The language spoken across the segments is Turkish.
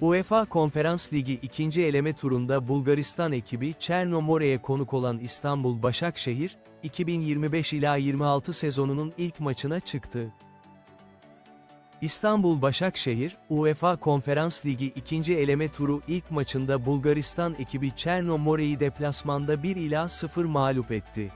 UEFA Konferans Ligi ikinci eleme turunda Bulgaristan ekibi Çernomore'ye konuk olan İstanbul Başakşehir, 2025 ila 26 sezonunun ilk maçına çıktı. İstanbul Başakşehir, UEFA Konferans Ligi ikinci eleme turu ilk maçında Bulgaristan ekibi Çernomore'yi deplasmanda 1 ila 0 mağlup etti.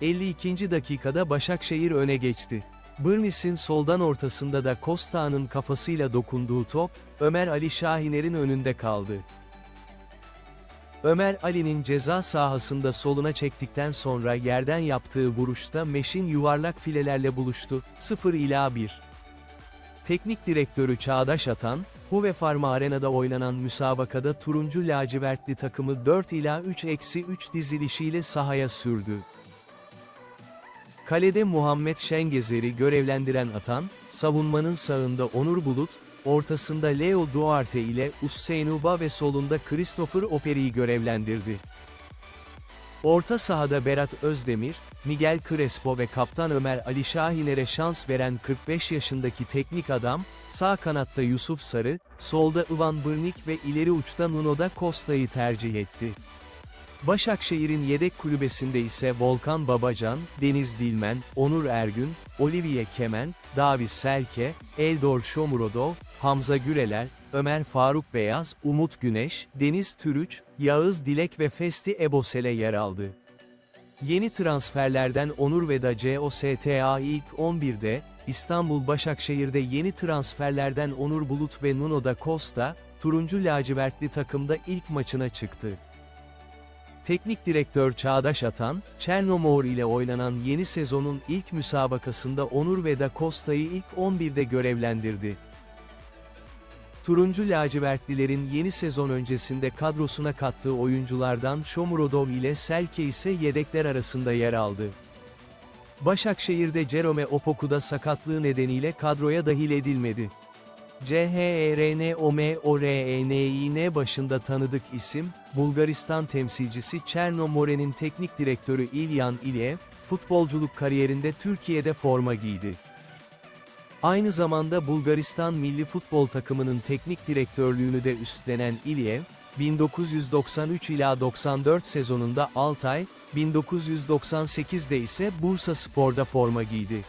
52. dakikada Başakşehir öne geçti. Burnis'in soldan ortasında da Kosta'nın kafasıyla dokunduğu top, Ömer Ali Şahiner'in önünde kaldı. Ömer Ali'nin ceza sahasında soluna çektikten sonra yerden yaptığı vuruşta Meş'in yuvarlak filelerle buluştu, 0 ila 1. Teknik direktörü Çağdaş Atan, Huve Farma Arena'da oynanan müsabakada turuncu lacivertli takımı 4 ila 3-3 dizilişiyle sahaya sürdü. Kalede Muhammed Şengezer'i görevlendiren Atan, savunmanın sağında Onur Bulut, ortasında Leo Duarte ile Usseinuba ve solunda Christopher Operi'yi görevlendirdi. Orta sahada Berat Özdemir, Miguel Crespo ve kaptan Ömer Ali Şahiner'e şans veren 45 yaşındaki teknik adam, sağ kanatta Yusuf Sarı, solda Ivan Brnik ve ileri uçta Nuno da Costa'yı tercih etti. Başakşehir'in yedek kulübesinde ise Volkan Babacan, Deniz Dilmen, Onur Ergün, Olivier Kemen, Davis Selke, Eldor Shomurodov, Hamza Güreler, Ömer Faruk Beyaz, Umut Güneş, Deniz Türüç, Yağız Dilek ve Festi Ebosele yer aldı. Yeni transferlerden Onur ve da COSTA ilk 11'de, İstanbul Başakşehir'de yeni transferlerden Onur Bulut ve Nuno da Costa, turuncu lacivertli takımda ilk maçına çıktı. Teknik direktör Çağdaş Atan, Çernomor ile oynanan yeni sezonun ilk müsabakasında Onur ve da Costa'yı ilk 11'de görevlendirdi. Turuncu lacivertlilerin yeni sezon öncesinde kadrosuna kattığı oyunculardan Shomurodov ile Selke ise yedekler arasında yer aldı. Başakşehir'de Jerome Opoku'da sakatlığı nedeniyle kadroya dahil edilmedi. E CHRNOMORENİN başında tanıdık isim, Bulgaristan temsilcisi Çernomore'nin teknik direktörü İlyan İlyev, futbolculuk kariyerinde Türkiye'de forma giydi. Aynı zamanda Bulgaristan milli futbol takımının teknik direktörlüğünü de üstlenen İlyev, 1993 ila 94 sezonunda Altay, 1998'de ise Bursa Spor'da forma giydi.